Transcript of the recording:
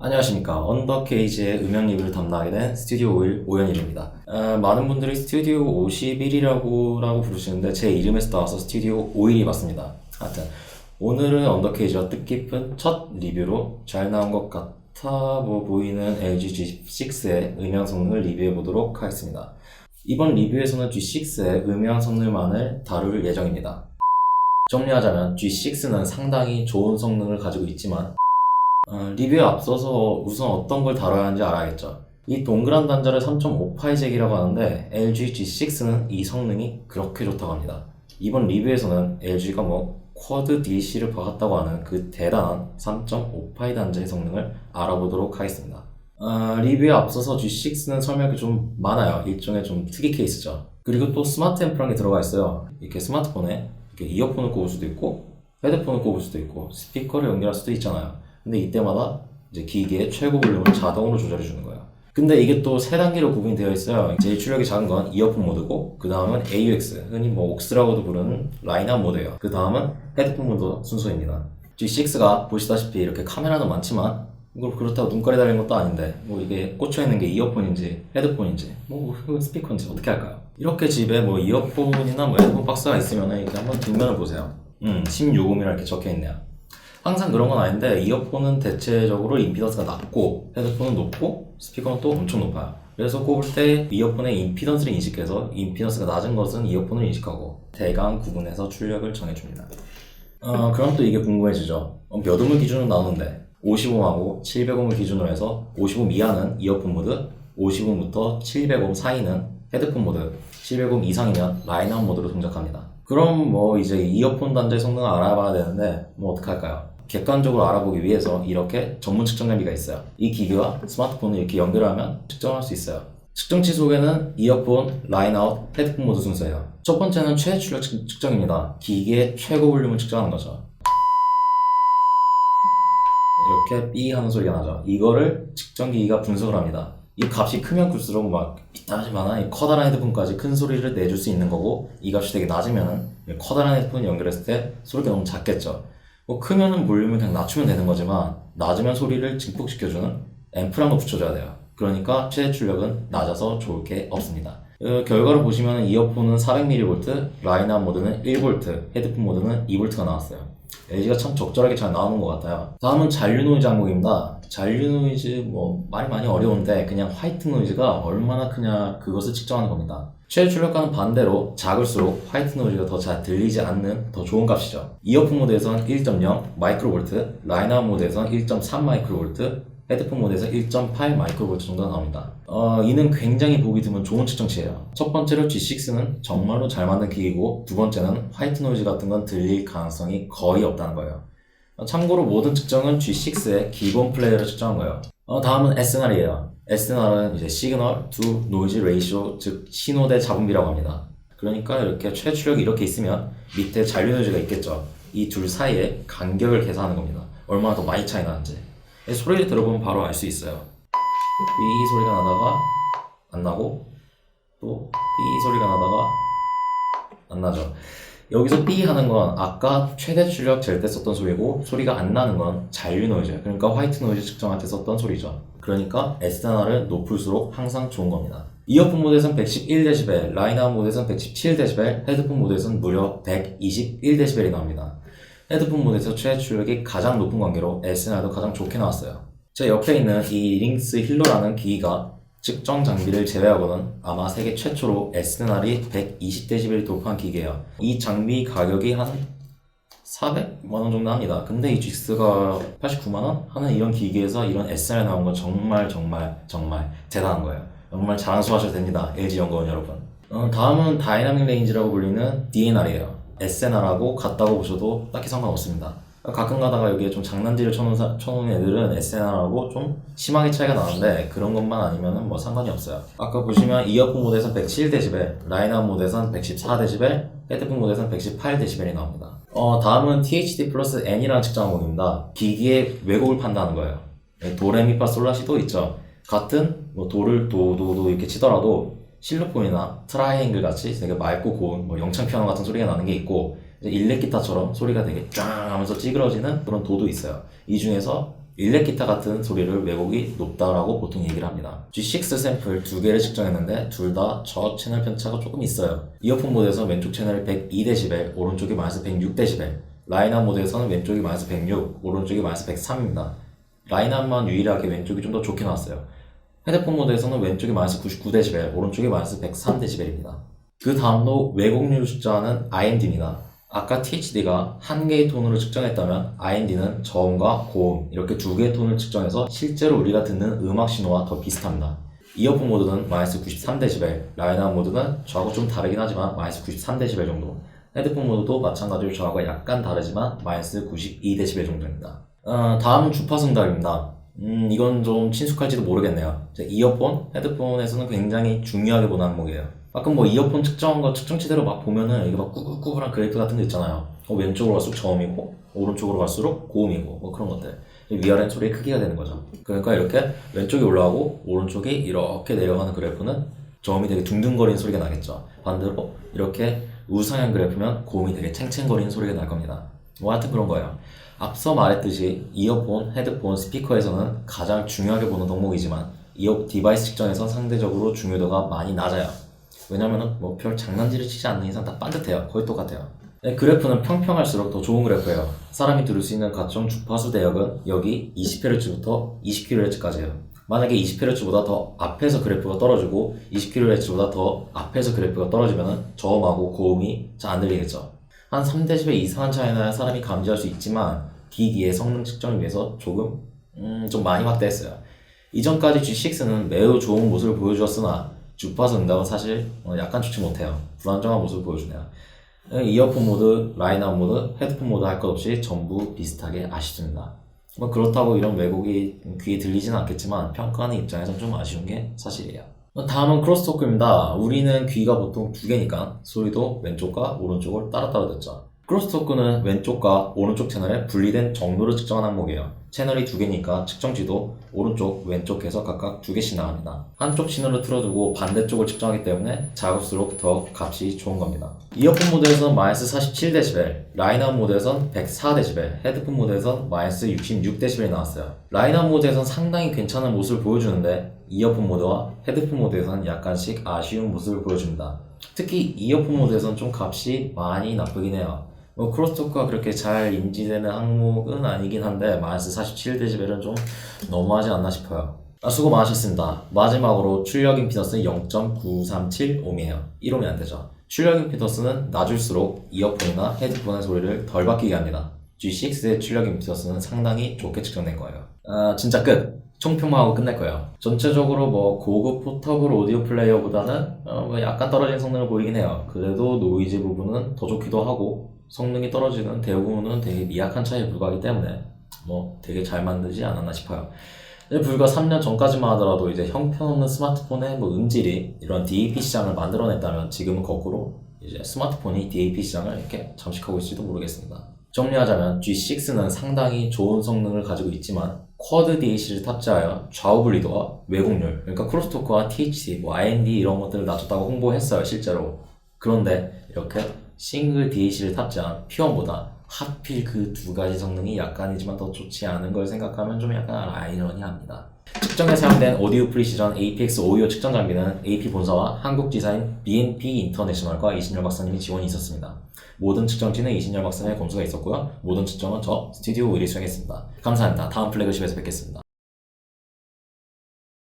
안녕하십니까. 언더케이지의 음향 리뷰를 담당하게 된 스튜디오 51 오연일입니다. 어, 많은 분들이 스튜디오 51이라고 라고 부르시는데 제 이름에서 따와서 스튜디오 51이 맞습니다. 하여튼 오늘은 언더케이지와 뜻깊은 첫 리뷰로 잘 나온 것 같아 뭐 보이는 LG G6의 음향 성능을 리뷰해 보도록 하겠습니다. 이번 리뷰에서는 G6의 음향 성능만을 다룰 예정입니다. 정리하자면 G6는 상당히 좋은 성능을 가지고 있지만 어, 리뷰에 앞서서 우선 어떤 걸 다뤄야 하는지 알아야겠죠. 이 동그란 단자를 3.5파이잭이라고 하는데 LG G6는 이 성능이 그렇게 좋다고 합니다. 이번 리뷰에서는 LG가 뭐 쿼드 DC를 박았다고 하는 그 대단한 3.5파이 단자의 성능을 알아보도록 하겠습니다. 어, 리뷰에 앞서서 G6는 설명이 좀 많아요. 일종의 좀 특이 케이스죠. 그리고 또 스마트 게 들어가 있어요. 이렇게 스마트폰에 이렇게 이어폰을 꼽을 수도 있고 헤드폰을 꼽을 수도 있고 스피커를 연결할 수도 있잖아요. 근데 이때마다 이제 기기의 최고 볼륨을 자동으로 조절해 주는 거예요. 근데 이게 또 세 단계로 구분이 되어 있어요. 제일 출력이 작은 건 이어폰 모드고, 그 다음은 AUX, 흔히 뭐 옥스라고도 부르는 라인업 모드예요. 그 다음은 헤드폰 모드 순서입니다. G6가 보시다시피 이렇게 카메라는 많지만, 이걸 그렇다고 눈깔이 달린 것도 아닌데, 뭐 이게 꽂혀 있는 게 이어폰인지 헤드폰인지, 뭐 스피커인지 어떻게 할까요? 이렇게 집에 뭐 이어폰이나 뭐 헤드폰 박스가 있으면 이렇게 한번 뒷면을 보세요. 음, 16음이라 이렇게 적혀 있네요. 항상 그런 건 아닌데 이어폰은 대체적으로 임피던스가 낮고 헤드폰은 높고 스피커는 또 엄청 높아요. 그래서 꼽을 때 이어폰의 임피던스를 인식해서 임피던스가 낮은 것은 이어폰을 인식하고 대강 구분해서 출력을 정해줍니다. 어, 그럼 또 이게 궁금해지죠. 어, 몇 음을 기준으로 나오는데 50음하고 700음을 기준으로 해서 50음 이하는 이어폰 모드, 50음부터 700음 사이는 헤드폰 모드, 700음 이상이면 라인업 모드로 동작합니다. 그럼 뭐 이제 이어폰 단자의 성능을 알아봐야 되는데 뭐 어떻게 할까요? 객관적으로 알아보기 위해서 이렇게 전문 측정 장비가 있어요. 이 기기와 스마트폰을 이렇게 연결하면 측정할 수 있어요. 측정치 속에는 이어폰, 라인아웃, 헤드폰 모드 순서예요. 첫 번째는 최대 출력 측- 측정입니다. 기기의 최고 볼륨을 측정하는 거죠. 이렇게 삐 하는 소리가 나죠. 이거를 측정기기가 분석을 합니다. 이 값이 크면 클수록 막 이따지만한 이 커다란 헤드폰까지 큰 소리를 내줄 수 있는 거고 이 값이 되게 낮으면은 이 커다란 헤드폰 연결했을 때 소리가 너무 작겠죠. 뭐 크면은 볼륨을 그냥 낮추면 되는 거지만 낮으면 소리를 증폭시켜주는 앰프란 거 붙여줘야 돼요. 그러니까 최대 출력은 낮아서 좋을 게 없습니다. 어, 결과를 보시면 이어폰은 400mV, 라인업 모드는 1V, 헤드폰 모드는 2V가 나왔어요. LG가 참 적절하게 잘 나오는 것 같아요. 다음은 잔류 노이즈 항목입니다. 잔류 노이즈 뭐 말이 많이 어려운데 그냥 화이트 노이즈가 얼마나 크냐 그것을 측정하는 겁니다. 최대 출력과는 반대로 작을수록 화이트 노이즈가 더 잘 들리지 않는 더 좋은 값이죠. 이어폰 모드에선 1.0 마이크로볼트, 라인업 모드에선 1.3 마이크로볼트, 헤드폰 모드에서 1.8 마이크로볼트 정도가 나옵니다. 어, 이는 굉장히 보기 드문 좋은 측정치예요. 첫 번째로 G6는 정말로 잘 만든 기기고 두 번째는 화이트 노이즈 같은 건 들릴 가능성이 거의 없다는 거예요. 어, 참고로 모든 측정은 G6의 기본 플레이어를 측정한 거예요. 어, 다음은 SNR이에요. SNR은 이제 시그널 to 노이즈 레이쇼 즉 신호 대 잡음비라고 합니다. 그러니까 이렇게 최출력이 이렇게 있으면 밑에 잔류 노이즈가 있겠죠. 이 둘 사이의 간격을 계산하는 겁니다. 얼마나 더 많이 차이 나는지. 이 소리를 들어보면 바로 알 수 있어요. 이 소리가 나다가 안 나고 또이 소리가 나다가 안 나죠. 여기서 삐 하는 건 아까 최대 출력 잴 때 썼던 소리고 소리가 안 나는 건 잔류 노이즈 그러니까 화이트 노이즈 측정할 때 썼던 소리죠. 그러니까 SNR을 높을수록 항상 좋은 겁니다. 이어폰 모드에선 111dB, 라인아웃 모드에선 117dB, 헤드폰 모드에선 무려 121dB이 나옵니다. 헤드폰 모드에서 최대 출력이 가장 높은 관계로 SNR도 가장 좋게 나왔어요. 제 옆에 있는 이 링스 힐러라는 기기가 측정 장비를 제외하고는 아마 세계 최초로 SNR이 120dB를 돌파한 기계예요. 이 장비 가격이 한 400만 원 정도 합니다. 근데 이 G스가 89만 원 하는 이런 기계에서 이런 SNR 나온 건 정말 정말 정말 대단한 거예요. 정말 자랑스러워하셔도 됩니다. LG 연구원 여러분. 어, 다음은 다이나믹 레인지라고 불리는 DNR이에요. SNR하고 같다고 보셔도 딱히 상관없습니다. 가끔 가다가 여기에 좀 장난질을 쳐놓은, 사- 쳐놓은 애들은 SNR하고 좀 심하게 차이가 나는데 그런 것만 아니면은 뭐 상관이 없어요. 아까 보시면 이어폰 모드에선 107dB, 라인업 모드에선 114dB, 헤드폰 모드에선 118dB이 나옵니다. 어, 다음은 THD 플러스 N이라는 측정 항목입니다. 기기의 왜곡을 판단하는 거예요. 네, 도레미파 솔라시도 있죠. 같은 뭐 도를 도도도 이렇게 치더라도 실로폰이나 트라이앵글 같이 되게 맑고 고운 뭐 영창 피아노 같은 소리가 나는 게 있고 일렉 기타처럼 소리가 되게 쫙 하면서 찌그러지는 그런 도도 있어요. 이 중에서 일렉 기타 같은 소리를 왜곡이 높다라고 보통 얘기를 합니다. G6 샘플 두 개를 측정했는데 둘 다 저 채널 편차가 조금 있어요. 이어폰 모드에서 왼쪽 채널이 102dB, 오른쪽이 마이너스 106dB. 라인업 모드에서는 왼쪽이 마이너스 106, 오른쪽이 마이너스 103입니다. 라인업만 유일하게 왼쪽이 좀 더 좋게 나왔어요. 헤드폰 모드에서는 왼쪽이 마이너스 99dB, 오른쪽이 마이너스 103dB입니다. 그 다음도 왜곡률 숫자는 IND입니다. 아까 THD가 한 개의 톤으로 측정했다면 IND는 저음과 고음 이렇게 두 개의 톤을 측정해서 실제로 우리가 듣는 음악 신호와 더 비슷합니다. 이어폰 모드는 마이너스 93dB, 라인업 모드는 저하고 좀 다르긴 하지만 마이너스 93dB 정도. 헤드폰 모드도 마찬가지로 저하고 약간 다르지만 마이너스 92dB 정도입니다. 어, 다음은 주파수 응답입니다. 음, 이건 좀 친숙할지도 모르겠네요. 이어폰, 헤드폰에서는 굉장히 중요하게 보는 항목이에요. 가끔 뭐 이어폰 측정과 측정치대로 막 보면은 이게 막 꾸불꾸불한 그래프 같은 거 있잖아요. 어, 왼쪽으로 갈수록 저음이고, 오른쪽으로 갈수록 고음이고, 뭐 그런 것들. 위아래 소리의 크기가 되는 거죠. 그러니까 이렇게 왼쪽이 올라가고, 오른쪽이 이렇게 내려가는 그래프는 저음이 되게 둥둥거리는 소리가 나겠죠. 반대로 이렇게 우상향 그래프면 고음이 되게 챙챙거리는 소리가 날 겁니다. 뭐 하여튼 그런 거예요. 앞서 말했듯이 이어폰, 헤드폰, 스피커에서는 가장 중요하게 보는 덕목이지만 이어 디바이스 측정에서 상대적으로 중요도가 많이 낮아요. 왜냐면은 뭐 별 장난질을 치지 않는 이상 다 반듯해요. 거의 똑같아요. 네, 그래프는 평평할수록 더 좋은 그래프예요. 사람이 들을 수 있는 가점 주파수 대역은 여기 20Hz부터 20kHz까지예요. 만약에 20Hz보다 더 앞에서 그래프가 떨어지고 20kHz보다 더 앞에서 그래프가 떨어지면은 저음하고 고음이 잘 안 들리겠죠. 한 3dB 이상한 차이나야 사람이 감지할 수 있지만 DD의 성능 측정을 위해서 조금 음, 좀 많이 확대했어요. 이전까지 G6는 매우 좋은 모습을 보여주었으나 주파수 응답은 사실 어, 약간 좋지 못해요. 불안정한 모습을 보여주네요. 어, 이어폰 모드, 라인업 모드, 헤드폰 모드 할 것 없이 전부 비슷하게 아쉽습니다. 뭐 그렇다고 이런 왜곡이 귀에 들리지는 않겠지만 평가하는 입장에선 좀 아쉬운 게 사실이에요. 어, 다음은 크로스토크입니다. 우리는 귀가 보통 두 개니까 소리도 왼쪽과 오른쪽을 따로따로 듣죠. 크로스토크는 왼쪽과 오른쪽 채널의 분리된 정도를 측정하는 항목이에요. 채널이 두 개니까 측정지도 오른쪽, 왼쪽에서 각각 두 개씩 나갑니다. 한쪽 신호를 틀어두고 반대쪽을 측정하기 때문에 작을수록 더 값이 좋은 겁니다. 이어폰 모드에서는 마이너스 47dB, 라인업 모드에선 104dB, 헤드폰 모드에선 마이너스 66dB이 나왔어요. 라인업 모드에선 상당히 괜찮은 모습을 보여주는데 이어폰 모드와 헤드폰 모드에서는 약간씩 아쉬운 모습을 보여줍니다. 특히 이어폰 모드에서는 좀 값이 많이 나쁘긴 해요. 뭐 크로스토크가 그렇게 잘 인지되는 항목은 아니긴 한데 마이너스 47dB는 좀 너무하지 않나 싶어요. 아, 수고 많으셨습니다. 마지막으로 출력 임피던스는 0.937ohm이에요. 1ohm이 안 되죠. 출력 임피던스는 낮을수록 이어폰이나 헤드폰의 소리를 덜 바뀌게 합니다. G6의 출력 임피던스는 상당히 좋게 측정된 거예요. 아, 진짜 끝. 총평만 하고 끝낼 거예요. 전체적으로 뭐 고급 포터블 오디오 플레이어보다는 어, 뭐 약간 떨어진 성능을 보이긴 해요. 그래도 노이즈 부분은 더 좋기도 하고 성능이 떨어지는 대부분은 되게 미약한 차이에 불과하기 때문에 뭐 되게 잘 만들지 않았나 싶어요. 불과 3년 전까지만 하더라도 이제 형편없는 스마트폰의 뭐 음질이 이런 DAP 시장을 만들어냈다면 지금은 거꾸로 이제 스마트폰이 DAP 시장을 이렇게 잠식하고 있을지도 모르겠습니다. 정리하자면 G6는 상당히 좋은 성능을 가지고 있지만 쿼드 DAC를 탑재하여 좌우 분리도와 왜곡률, 그러니까 크로스토크와 THD, 뭐 IND 이런 것들을 낮췄다고 홍보했어요, 실제로. 그런데 이렇게 싱글 DAC를 탑재한 P1보다 하필 그 두 가지 성능이 약간이지만 더 좋지 않은 걸 생각하면 좀 약간 아이러니합니다. 측정에 사용된 오디오 프리시전 APX 오디오 측정 장비는 AP 본사와 한국 디자인 BNP 인터내셔널과 이신열 박사님이 지원이 있었습니다. 모든 측정지는 이신열 박사님의 검수가 있었고요. 모든 측정은 저 스튜디오 의리 수행했습니다. 감사합니다. 다음 플래그십에서 뵙겠습니다.